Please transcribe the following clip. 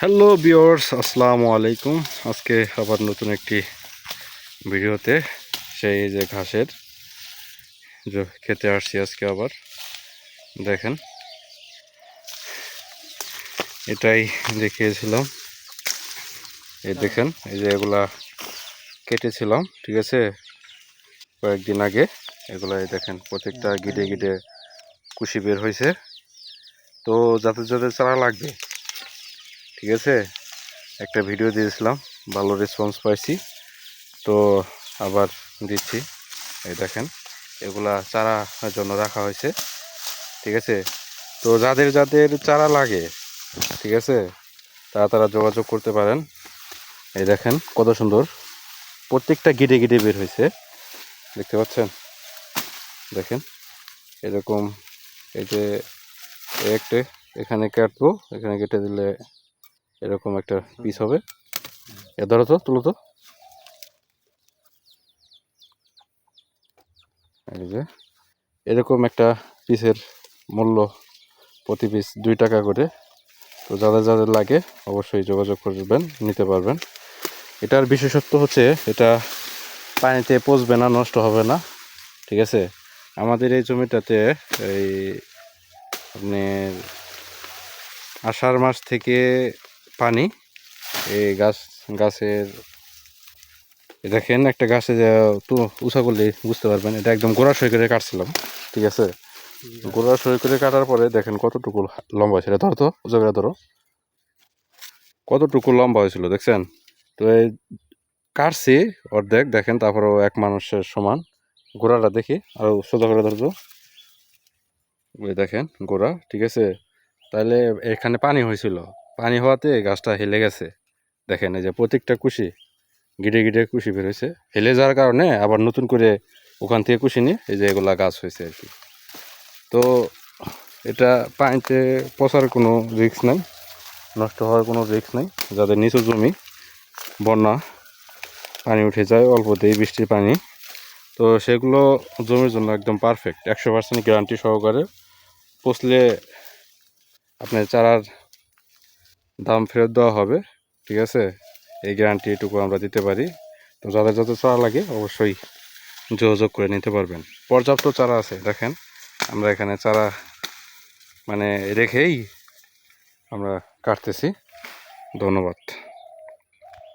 Hello বিওর্স আসসালামু আলাইকুম আজকে আবার নতুন একটি ভিডিওতে সেই যে ঘাসের যে খেতে আসছি আজকে আবার দেখেন। এটাই দেখিয়েছিলাম। এই দেখেন এই যে এগুলা কেটেছিলাম ঠিক আছে? কয়েকদিন আগে এগুলা এই দেখেন প্রত্যেকটা গিটে গিটে কুশি বের হয়েছে। তো যাতে যাতে চারা লাগবে ঠিক আছে? একটা ভিডিও দিয়েছিলাম, ভালো রেসপন্স পাইছি। তো আবার দিচ্ছি। এই দেখেন, এগুলা চারা জন্য রাখা হয়েছে। ঠিক আছে? তো যাদের যাদের চারা লাগে, ঠিক আছে? তারা তারা যোগাযোগ করতে পারেন। এই দেখেন, কত সুন্দর। প্রত্যেকটা গিটে গিটে বের হয়েছে। দেখতে পাচ্ছেন? দেখেন, এরকম এই যে একটা, এখানে কাটবো, এখানে কেটে দিলে এরকম একটা পিস হবে। এ, ধরো তো, তুলো তো। যে, এরকম একটা পিসের মূল্য প্রতি পিস দুই টাকা করে। তো যাদের যাদের লাগে, অবশ্যই যোগাযোগ করবেন, নিতে পারবেন। এটার বিশেষত্ব হচ্ছে, এটা পানিতে পচবে না, নষ্ট হবে না, ঠিক আছে? আমাদের এই জমিটাতে এই আপনার আষাঢ় মাস থেকে পানি। এই গাছ, গাছের দেখেন একটা গাছে তো, উঁচা করলে বুঝতে পারবেন, এটা একদম গোড়া সই করে কাটছিলাম, ঠিক আছে? গোড়া সই করে কাটার পরে দেখেন কতটুকু লম্বা হয়েছিল, ধরো তো, উঁচা করে ধরো। কতটুকু লম্বা হয়েছিল, দেখছেন? তো এই কাটছি অর্ধেক, দেখেন, তারপরেও এক মানুষের সমান। গোড়াটা দেখি, আর সোজা করে ধরো ওই দেখেন, গোড়া, ঠিক আছে? তাহলে এখানে পানি হয়েছিল। পানি হওয়াতে গাছটা হেলে গেছে। দেখেন এই যে প্রত্যেকটা কুশি গিটে গিটে কুশি বের হয়েছে। হেলে যাওয়ার কারণে আবার নতুন করে ওখান থেকে কুশি নিয়ে এই যে এগুলা গাছ হয়েছে আর কি। তো এটা পানিতে পচার কোনো রিস্ক নাই, নষ্ট হওয়ার কোনো রিক্স নাই। যাদের নিচু জমি, বন্যা, পানি উঠে যায়, অল্পতেই বৃষ্টির পানি। তো সেগুলো জমির জন্য একদম পারফেক্ট একশো পার্সেন্ট গ্যারান্টি সহকারে। পচলে আপনার চারার দাম ফেরত দেওয়া হবে, ঠিক আছে? এই গ্যারান্টি এটুকু আমরা দিতে পারি। তো যাদের যত চারা লাগে, অবশ্যই যোগাযোগ করে নিতে পারবেন। পর্যাপ্ত চারা আছে, দেখেন। আমরা এখানে চারা মানে রেখেই আমরা কাটতেছি। ধন্যবাদ।